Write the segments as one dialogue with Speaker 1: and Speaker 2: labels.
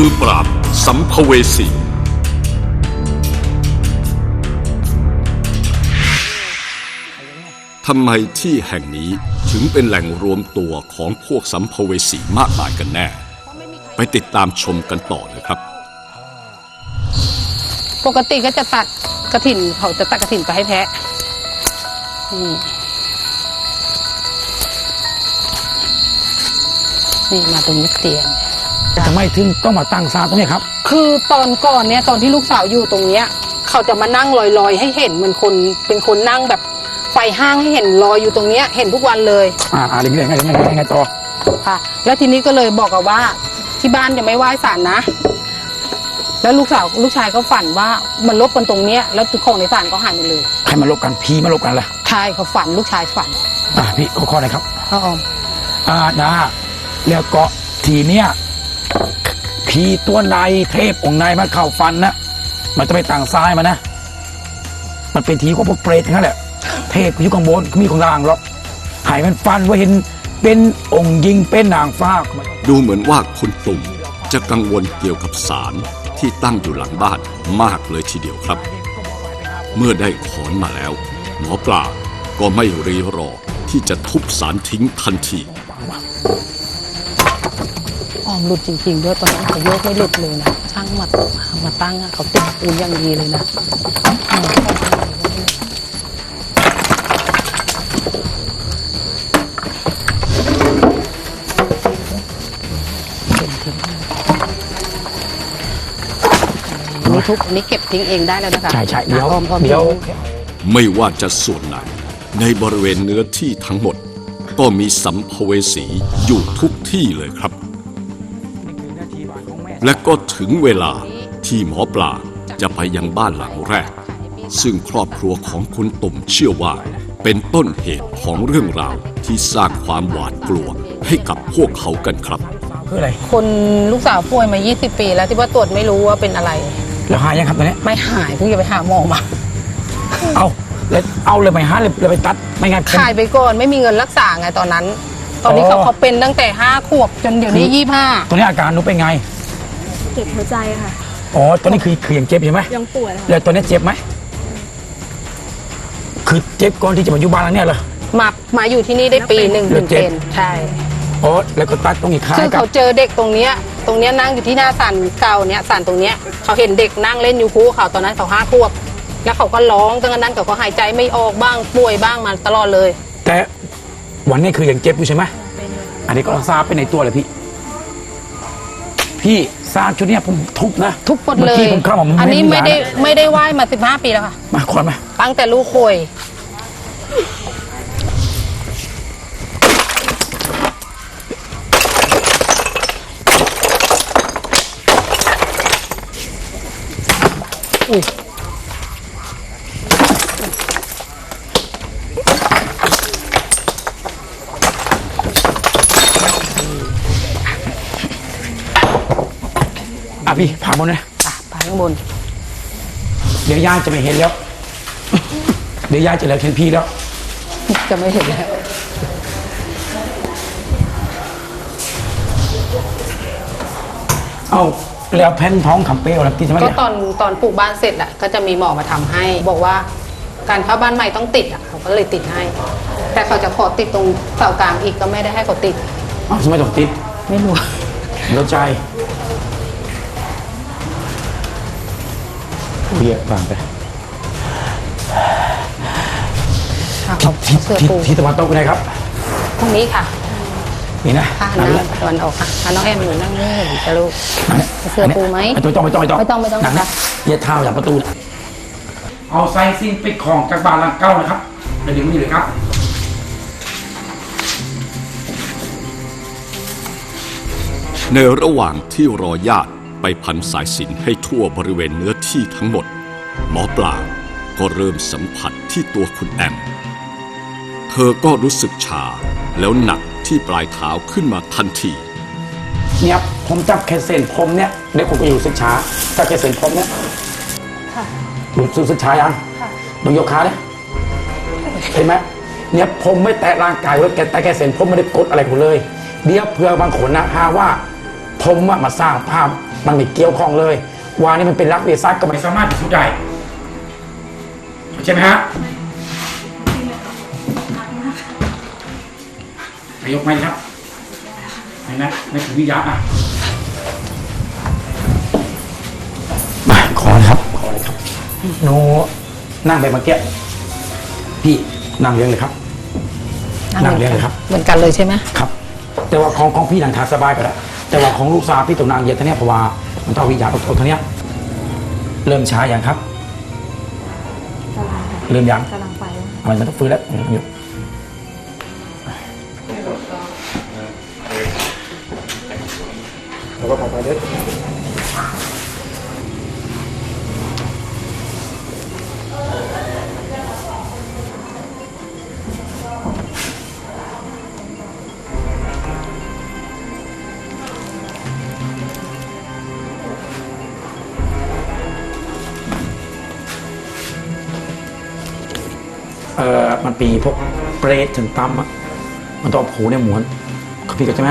Speaker 1: มือปราบ สัมภเวสี ทำไมที่แห่งนี้ถึงเป็นแหล่งรวมตัวของพวกสัมภเวสีมากมายกันแน่ ไปติดตามชมกันต่อเลยครับ
Speaker 2: ปกติก็จะตัดกระถินเขาจะตัดกระถินไปให้แพะนี่นี่มาตรงนี้เตียง
Speaker 3: ทำไมถึงต้องมาตั้งศาลตรงเนี้ยครับ
Speaker 2: คือตอนก่อนเนี่ยตอนที่ลูกสาวอยู่ตรงเนี้ย เขาจะมานั่งลอยๆ ให้เห็นเหมือนคนเป็นคนนั่งแบบไฟห้างให้เห็นลอยอยู่ตรงเนี้ยเห็นทุกวันเลย
Speaker 3: อ่าอ่าเรื่องไงไงไงไงต่อ
Speaker 2: ค่ะ แล้วทีนี้ก็เลยบอกกับว่าที่บ้านจะไม่ไหว้ศาลนะ แล้วลูกสาวลูกชายก็ฝันว่ามันลบกันตรงเนี้ยแล้วของในศาลก็หายหมดเลย
Speaker 3: ใครมาลบกันพีมาลบกันล่ะ
Speaker 2: ชายเขาฝันลูกชายฝัน
Speaker 3: อ่าพี่ขอข้อหน่อยครับ
Speaker 2: พ่อออม
Speaker 3: อ่านะแล้วก็ทีเนี้ย ผีตัวใดเทพองค์ใดมาเข้าฟันนะ มันจะไปต่างซ้ายมานะ มันเป็นทีของพวกเปรตนั้นแหละ เทพอยู่ข้างบนมีของล่างหรอกหายมันฟันว่าเห็นเป็นองค์ยิงเป็นนางฟ้า
Speaker 1: ดูเหมือนว่าคุณตุ่มจะกังวลเกี่ยวกับสารที่ตั้งอยู่หลังบ้านมากเลยทีเดียวครับ เมื่อได้ขอนมาแล้ว หมอปลาก็ไม่รีรอที่จะทุบสารทิ้งทันที
Speaker 2: ออมหลุดจริงๆด้วยตอนนั้นเขาโยกไม่หลุดเลยนะช่างมามาตั้งอะเขาติดปูนอย่างดีเลยนะอืมเก็บทิ้งอันนี้ทุบอันนี้เก็บทิ้งเองได้แล้วนะคะ
Speaker 3: ใช่ใช่เดี๋ยว
Speaker 2: ออมออม
Speaker 3: เดี๋ยว
Speaker 1: ไม่ว่าจะส่วนไหน ในบริเวณเนื้อที่ทั้งหมด ก็มีสัมภเวสีอยู่ทุกที่เลยครับ และก็ถึงเวลาที่หมอปลาจะไปยังบ้านหลังแรก ซึ่งครอบครัวของคุณตุ่มเชื่อว่า เป็นต้นเหตุของเรื่องราวที่สร้างความหวาดกลัวให้กับพวกเขากันครับ
Speaker 3: คืออะไร
Speaker 2: คนลูกสาวป่วยมา 20 ปีแล้วที่ว่าตรวจไม่รู้ว่าเป็นอะไร
Speaker 3: แล้วหายยังครับตอนเนี้ย
Speaker 2: ไม่หายเพิ่งจะไปหาหมอมา
Speaker 3: เอาแล้วเอาเลยไปหาเลยเลยไปตัดไม่งั้นเป็น
Speaker 2: ขายไปก่อนไม่มีเงินรักษาไงตอนนั้น ตอนนี้
Speaker 3: อ๋อ
Speaker 2: เขาเขาเป็นตั้งแต่ห้าขวบจนเดี๋ยวนี้ยี่ห้า
Speaker 3: ตอนนี้อาการหนูเป็นไง
Speaker 4: เจ็บหัวใจค่ะ
Speaker 3: อ๋อ ตอนนี้คือคือยังเจ็บใช่ไหม
Speaker 4: ยังป่วยค่ะ
Speaker 3: แล้วตอนนี้เจ็บไหม คือเจ็บก่อนที่จะมาอยู่บ้านหลังเนี้ยเหรอ
Speaker 2: มามาอยู่ที่นี่ได้ปีหนึ่ง
Speaker 3: เดื
Speaker 2: ถึ
Speaker 3: อน
Speaker 2: ง
Speaker 3: เจ็ด
Speaker 2: เป็นใช่
Speaker 3: อ๋อ แล้วก็ตัดตรงอีกข้าง
Speaker 2: ซึ่ง
Speaker 3: กับ
Speaker 2: เขาเจอเด็กตรงเนี้ย ตรงเนี้ยนั่งอยู่ที่หน้าสันเก่าเนี้ยสันตรงเนี้ยเขาเห็นเด็กนั่งเล่นอยู่คู่เขาตอนนั้นเขาห้าขวบแล้วเขาก็ร้องตั้งแต่นั้นเขาก็หายใจไม่ออกบ้างป่วยบ้างมาตลอดเลย
Speaker 3: แต่วันนี้คือยังเจ็บอยู่ใช่ไหมอันนี้ก็ทราบไปในตัวเลยพี่ พี่ ซาชุดเนี้ยผมทุบนะ
Speaker 2: ทุกคน
Speaker 3: เมื่
Speaker 2: เล
Speaker 3: อย กี้ผมเข้ามา
Speaker 2: อันนี้ไม่ได้
Speaker 3: ยาะ
Speaker 2: ไม่ได้ไหว้มาสิบห้าปีแล้วค่ะ
Speaker 3: มาคอนมา
Speaker 2: ตั้งแต่ลูกป่วยอุ้ย
Speaker 3: บนนะ
Speaker 2: อะไปข้างบน
Speaker 3: เดี๋ยวย่าจะไม่เห็นแล้ว เดี๋ยวย่าจะเหลือเห็นพี่แล้ว
Speaker 2: จะไม่เห็นแล้ว
Speaker 3: เอาแล้วแผ่นท้องคำเปรี้ยวแล้วพี่จะไม่
Speaker 2: ก็
Speaker 3: เนี่ย
Speaker 2: ตอนตอนปลูกบ้านเสร็จอะก็จะมีหมอมาทำให้ บอกว่าการเข้าบ้านใหม่ต้องติดอะเขาก็เลยติดให้ แต่เขาจะขอติดตรงเสากลางอีกก็ไม่ได้ให้เขาติด
Speaker 3: เอาทำไมต้องติด
Speaker 2: ไม่รู้
Speaker 3: เดี๋ยวใจ เรียวางไป
Speaker 2: เขา
Speaker 3: ที่
Speaker 2: เสื้อปู
Speaker 3: ที่ตะวันตกไหนครับ
Speaker 2: พรุ่งนี้ค่ะ
Speaker 3: นี่นะ
Speaker 2: ผ้า
Speaker 3: นั่นแห
Speaker 2: นั่
Speaker 3: ละ
Speaker 2: งตะวันออกค่ะน้องแอมอยู่นั่งนี่จะลูก
Speaker 3: นั่นแหละ
Speaker 2: เสื้อปูไหม
Speaker 3: ไม่ต้องไม่ต้องไม่ต้อง
Speaker 2: ไม่ต้องไม่ต้อง
Speaker 3: นั่นนะอย่าเท้าอย่าประตูนะเอาไซซินปิดของจากบานหลังเก้านะครับเดี๋ยวนี้เลยครับ
Speaker 1: ในระหว่างที่รอญาติไปพันสายสิญจนให้ทั่วบริเวณเนื้อที่ทั้งหมด หมอปลาก็เริ่มสัมผัสที่ตัวคุณแอม เธอก็รู้สึกชาแล้วหนักที่ปลายเท้าขึ้นมาทันที
Speaker 3: เนี่ยผมจับแค่เส้นผมเนี่ยเดี๋ยวผมก็อยู่สึกช้าจับแค่เส้นผมเนี่ย
Speaker 4: ค่ะ
Speaker 3: รู้สึกสึกช้ายัง
Speaker 4: ค่ะ
Speaker 3: ลองยกขาเลยเห็นไหมเนี่ยผมไม่แตะร่างกายเลยแกแต่แค่เส้นผมไม่ได้กดอะไรผมเลย เดี๋ยวเพื่อบางคนนะหาว่า ผมอะมาสร้างภาพมันไม่เกี่ยวข้องเลย วานี่มันเป็นรักเวซัสก็ไม่สามารถพิสูจน์ได้ใช่ไหมฮะไปยกไม้ครับไหนนะไม่ถึงวิยาอะมาขอเลยครับขอเลยครับโนนั่งไปเมื่อกี้พี่นั่งเลี้ยงเลยครับนั่งเรียงเลยครับ
Speaker 2: เหมือนกันเลยใช่ไหม
Speaker 3: ครับ แต่ว่าของของพี่นังทานสบายไปแล้วแต่ว่าของลูกสาวพี่ตกนางเย็นท่านี้ยเพราะว่า มันต้องวิญญาณอดทนท่านี้ยเริ่มช้าอย่างครับ
Speaker 4: กำลังค่ะ
Speaker 3: เริ่มยัง
Speaker 4: กำลังไป
Speaker 3: มันมันต้องฟื้นแล้วอยู่แล้วก็พอไปเด้อ มันปีพวกเปรตถึงตั้มอะมันต้องเอาผูเนี่ยหมุนพี่เข้าใจไหม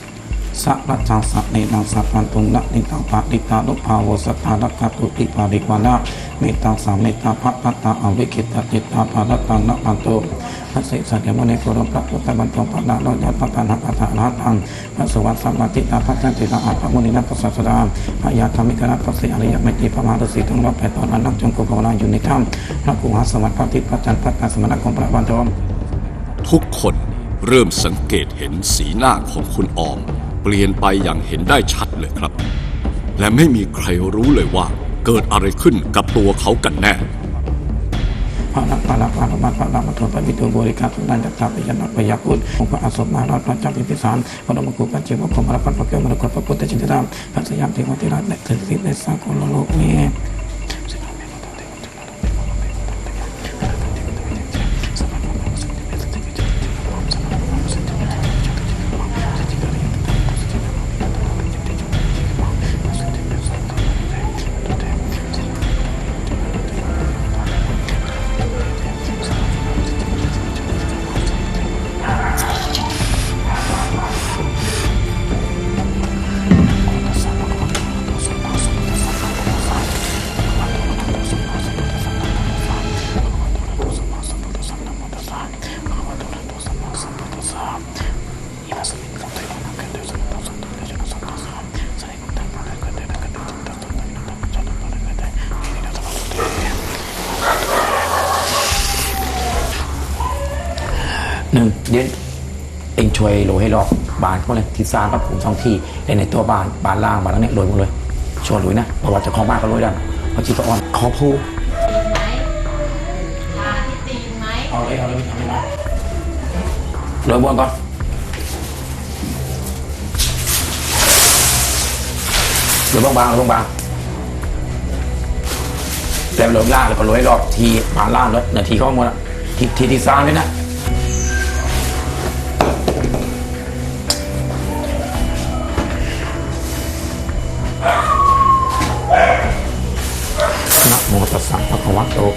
Speaker 3: สัพพะจังสัพเนนังสัพพันตุงนะนิตังปะติตานุภาวสัทธานักตุติปาริกวานะเมตตังสามเมตตาพัพพตตาอวิคิตติตาภารัตตังนะปันโตพระสิสัจยมุนีโกรมพระพุทธบันตงปะนาโนยัตตะปันหักอัฏฐานาตังพระสวัสดิ์สัมมาติตาพระจันติตาอาภมุนีนัพพระศาสดาพระยาธรรมิกนัพระสิอริยเมตติพระมหาฤาษีทั้งรอยแปดตอนนั้นนักจงกุภาวนาอยู่ในถ้ำพระกุหาสวรรค์พระทิพย์พระจันทร์พระตาสมณะของพระวันทอง
Speaker 1: ทุกคนเริ่มสังเกตเห็นสีหน้าของคุณออม เปลี่ยนไปอย่างเห็นได้ชัดเลยครับ และไม่มีใครรู้เลยว่าเกิดอะไรขึ้นกับตัวเขากันแน่
Speaker 3: พระนักปาราปาระมาพระรามทนพระวิทูลบริการทุกด้านจัตตาปิยนักพยาคุณองค์พระอาสมมาราชพระเจ้าพิพิสารพระดมกุปัจเจกพระพรหมพระพันพระเกศมรกตพระพุทธจินดามพระสยามเทวทิราชและเถิดสิทธิ์ในสากลโลกนี้ เดี๋ยวเองช่วยโรยให้รอบบานเขาเลยที่สร้างพระภูมิสองที่ในในตัวบ้านบานล่างบานแล้วเนี่ยโรยหมดเลยช่วยโรยนะเพราะว่าเจะของบ้านก็โรยได้เพราะจีตอ่อนขอพูเอาเลยเอาเลยทำให้มาโรยบนก่อนโรยบางๆโรยบางๆแต่โรยล่างแล้วก็โรยให้รอบทีบานล่างเลยนาทีเข้าหมดอะทีทีที่สร้างเลยนะนะ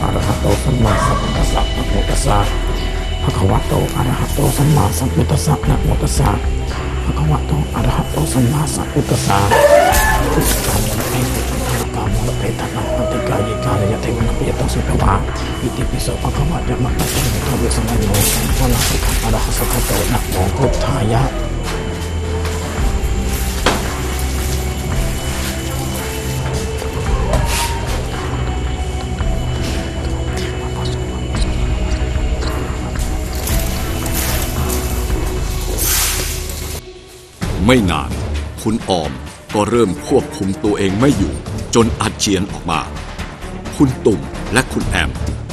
Speaker 3: อะระหะโตสัมมาสัมพุทธัสสะนะโมตัสสะภะคะวะโตอะระหะโตสัมมาสัมพุทธัสสะนะโมตัสสะภะคะวะโตอะระหะโตสัมมาสัมพุทธัสสะพุทธังมะเตุตังกามะเปตังอันติกายิกาลยะเทวนะปิยตังสุขวาอิติปิโสภะคะวะยะมะตะเตนะทเวสมัยโนวะลาภิกขะอะระหะสัพพะโตนะโมพุทธายะ
Speaker 1: ไม่นาน คุณออมก็เริ่มควบคุมตัวเองไม่อยู่ จนอาเจียนออกมา คุณตุ่มและคุณแอม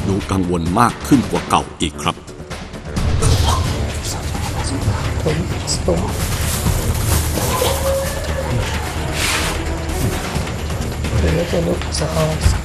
Speaker 1: ดูกังวลมากขึ้นกว่าเก่าอีกครับ
Speaker 3: ยาย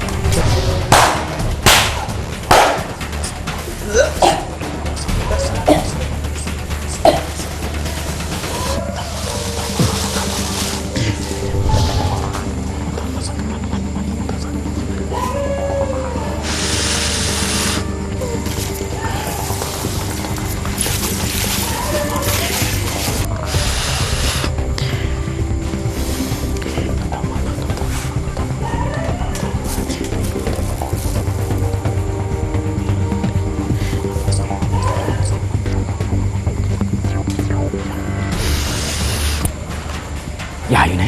Speaker 3: อยู่ไหน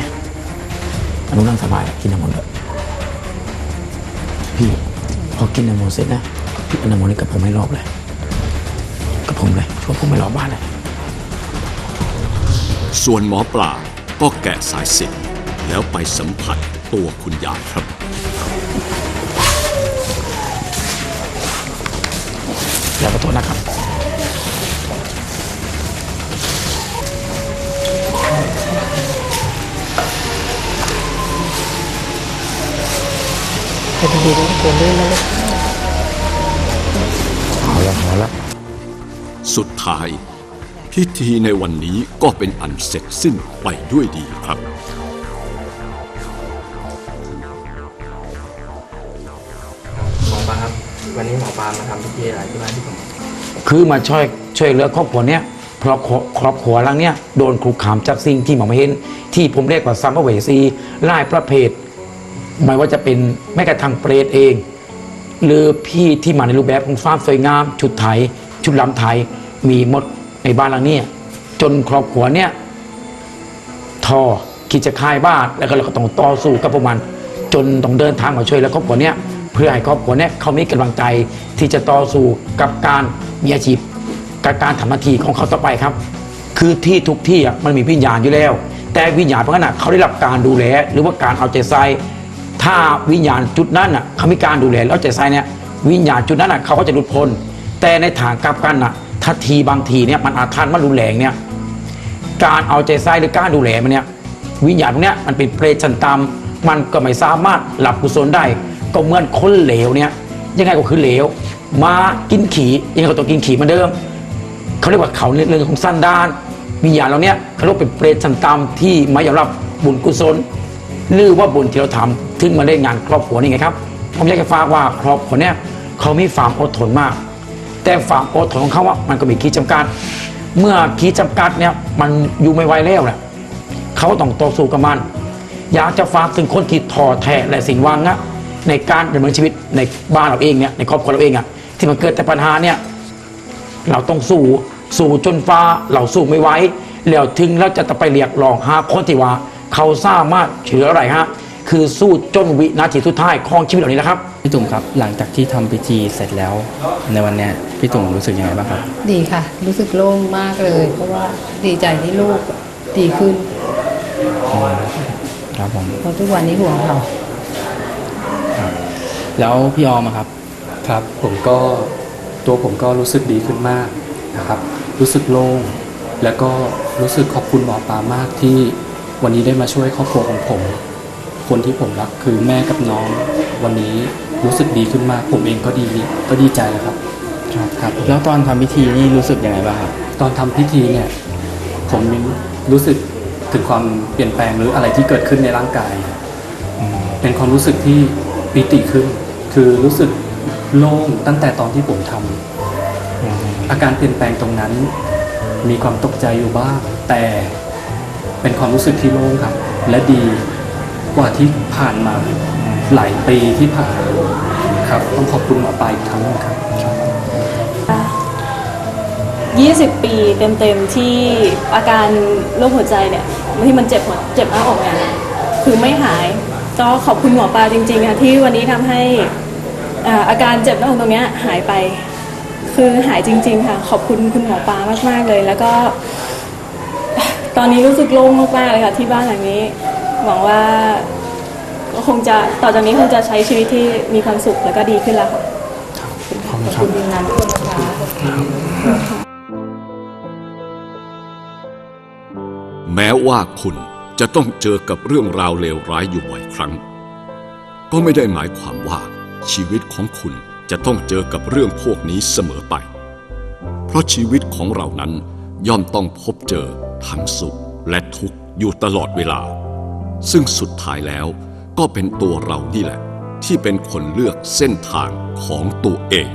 Speaker 3: อนุนั่งสบายกินน้ำมนต์เถอะพี่พอกินน้ำมนต์เสร็จนะพี่เอาน้ำมนต์นี้กับผมให้รอบเลย กับผมเลยชวนผมไปรอบบ้านเลย
Speaker 1: ส่วนหมอปลาก็แกะสายสิญจนแล้วไปสัมผัสตัวคุณยายครับ
Speaker 3: แล้วก็โทษนะครับ
Speaker 2: จะดีๆนะตัวลื่นแล้วลูก
Speaker 3: เอาละพอละ
Speaker 1: สุดท้าย พิธีในวันนี้ก็เป็นอันเสร็จสิ้นไปด้วยดีครับ
Speaker 5: หมอปลาครับ วันนี้หมอปลามาทำพิธีอะไรที่บ้านที่ผม
Speaker 3: คือมาช่วยช่วยเหลือครอบครัวเนี้ยเพราะครอบครอบครัวหลังเนี้ยโดนคุกคามจากสิ่งที่มองไม่เห็น ที่ผมเรียกว่าซัมเมอร์เวซีไล่ประเภท ไม่ว่าจะเป็นแม้กระทั่งเปรตเอง หรือพี่ที่มาในรูปแบบของความสวยงาม ชุดไทย ชุดลำไทย มีหมดในบ้านหลังนี้ จนครอบครัวเนี้ยทอคิดจะคายบ้านแล้วก็เราก็ต้องต่อสู้กับพวกมัน จนต้องเดินทางมาช่วยแล้วครอบครัวเนี้ยเพื่อให้ครอบครัวเนี้ยเขามีกำลังใจที่จะต่อสู้กับการมีอาชีพกับการทำหน้าที่ของเขาต่อไปครับ คือที่ทุกที่มันมีวิญญาณอยู่แล้ว แต่วิญญาณเพวกนั้นอะเขาได้รับการดูแลหรือว่าการเอาใจใส่ ถ้าวิญญาณจุดนั้นอะเขามีการดูแลแล้วใจใส่เนี่ยวิญญาณจุดนั้นอะเขาก็จะหลุดพ้นแต่ในทางกลับกันอะถ้าทีบางทีเนี่ยมันอาถรรพ์มันรุนแรงเนี่ยการเอาใจใส่หรือการดูแลมันเนี่ยวิญญาณพวกเนี้ยมันเป็นเปรตชั้นต่ำมันก็ไม่สามารถหลับกุศลได้ ก็เหมือนคนเหลวเนี่ยยังไงก็คือเหลวมากินขี่ยังไงก็ต้องกินขี่เหมือนเดิมเขาเรียกว่าเขาเรื่องของสั้นด้าน วิญญาณเราเนี่ยเขาเรียกเป็นเปรตชั้นต่ำที่ไม่ยอมรับบุญกุศล หรือว่าบุญที่เราทำถึงมาเล่นงานครอบครัวนี่ไงครับ ผมอยากจะฝากว่าครอบครัวเนี่ยเขามีความอดทนมาก แต่ความอดทนของเขาว่ามันก็มีขีดจำกัด เมื่อขีดจำกัดเนี่ยมันอยู่ไม่ไหวแล้วแหละเขาต้องต่อสู้กับมัน อยากจะฝากถึงคนที่ท้อแท้และสิ้นหวังอะในการดำเนินชีวิตในบ้านเราเองเนี่ยในครอบครัวเราเองอะที่มันเกิดแต่ปัญหาเนี่ยเราต้องสู้สู้จนฟ้าเราสู้ไม่ไหวแล้วถึงเราจะไปเรียกร้องหาคนที่ว่า เขาสามารถเชื่ออะไรฮะคือสู้จนวินาทีสุดท้ายของชีวิตเหล่านี้นะครับ
Speaker 5: พี่ตุ่มครับหลังจากที่ทำพิธีเสร็จแล้ว ในวันเนี้ยพี่ตุ่มรู้สึกยังไงบ้างครับ
Speaker 2: ดีค่ะ รู้สึกโล่งมากเลย เพราะว่าดีใจที่ลูกดีขึ้น
Speaker 5: ครับผม
Speaker 2: เพราะทุกวันนี้ห่วงเขา
Speaker 5: แล้วพี่ออมอะครับ
Speaker 6: ครับ ผมก็ตัวผมก็รู้สึกดีขึ้นมากนะครับ รู้สึกโล่งแล้วก็รู้สึกขอบคุณหมอปลามากที่ วันนี้ได้มาช่วยครอบครัวของผม คนที่ผมรักคือแม่กับน้อง วันนี้รู้สึกดีขึ้นมาก ผมเองก็ดีก็ดีใจแล้วครับ ครับครับ
Speaker 5: แล้วตอนทำพิธีนี่รู้สึกยังไงบ้างครับ
Speaker 6: ตอนทำพิธีเนี่ย ผมรู้สึกถึงความเปลี่ยนแปลงหรืออะไรที่เกิดขึ้นในร่างกาย เป็นความรู้สึกที่ปิติขึ้น คือรู้สึกโล่งตั้งแต่ตอนที่ผมทำอาการเปลี่ยนแปลงตรงนั้น มีความตกใจอยู่บ้าง แต่ เป็นความรู้สึกที่โล่งครับ และดีกว่าที่ผ่านมาหลายปีที่ผ่านมาครับ ต้องขอบคุณหมอปลายอีกครั้งหนึงครับ
Speaker 4: 20 ปีเต็มๆที่อาการโรคหัวใจเนี่ยที่มันเจ็บหัวเจ็บหน้าอกเนี่ยคือไม่หายก็ขอบคุณหมอปลาจริงๆค่ะที่วันนี้ทำให้อ่าอาการเจ็บหน้าอกตรงเนี้ยหายไป คือหายจริง ๆ ค่ะ ขอบคุณคุณหมอปลามากๆเลย แล้วก็ ตอนนี้รู้สึกโล่งมากๆเลยค่ะ ที่บ้านหลังนี้ หวังว่าก็คงจะต่อจากนี้คงจะใช้ชีวิตที่มีความสุขแล้วก็ดีขึ้นแล้วค่ะ
Speaker 5: ขอบคุณครับ
Speaker 2: ทีมงานทุกคนนะคะ
Speaker 1: แม้ว่าคุณจะต้องเจอกับเรื่องราวเลวร้ายอยู่บ่อยครั้ง ก็ไม่ได้หมายความว่าชีวิตของคุณจะต้องเจอกับเรื่องพวกนี้เสมอไป เพราะชีวิตของเรานั้น ย่อมต้องพบเจอทั้งสุขและทุกข์อยู่ตลอดเวลา ซึ่งสุดท้ายแล้วก็เป็นตัวเรานี่แหละ ที่เป็นคนเลือกเส้นทางของตัวเอง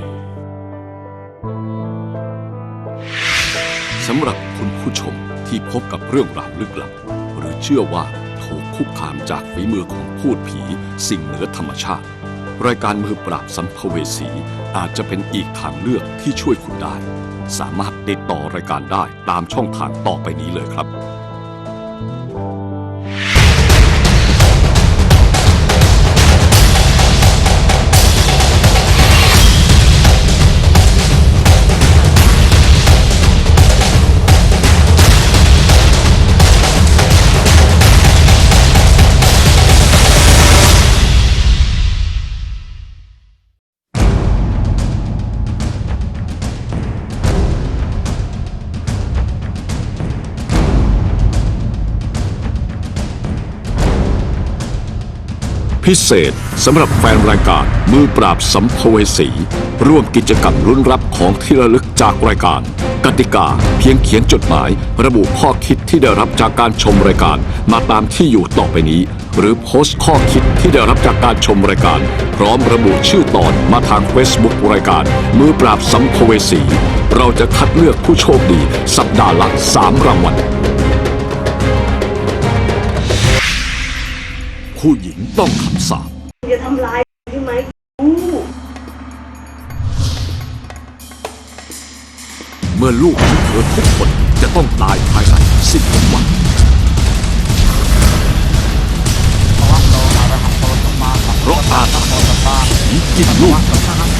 Speaker 1: สำหรับคุณผู้ชมที่พบกับเรื่องราวลึกลับ หรือเชื่อว่าถูกคุกคามจากฝีมือของพูดผีสิ่งเหนือธรรมชาติ รายการมือปราบสัมภเวสีอาจจะเป็นอีกทางเลือกที่ช่วยคุณได้ สามารถติดต่อรายการได้ตามช่องทางต่อไปนี้เลยครับ พิเศษสำหรับแฟนรายการมือปราบสัมภเวสี ร่วมกิจกรรมลุ้นรับของที่ระลึกจากรายการ กติกาเพียงเขียนจดหมาย ระบุข้อคิดที่ได้รับจากการชมรายการ มาตามที่อยู่ต่อไปนี้ หรือโพสต์ข้อคิดที่ได้รับจากการชมรายการ พร้อมระบุชื่อตอนมาทาง Facebook รายการ มือปราบสัมภเวสี เราจะคัดเลือกผู้โชคดี สัปดาห์ละสามรางวัล ผู้หญิงต้องคำสาป
Speaker 7: จะทำร้ายใช่ไหม
Speaker 1: เมื่อลูกของเธอทุกคนจะต้องตายภายในสิบวันเพราะอาถรรพ์ผีกินลูก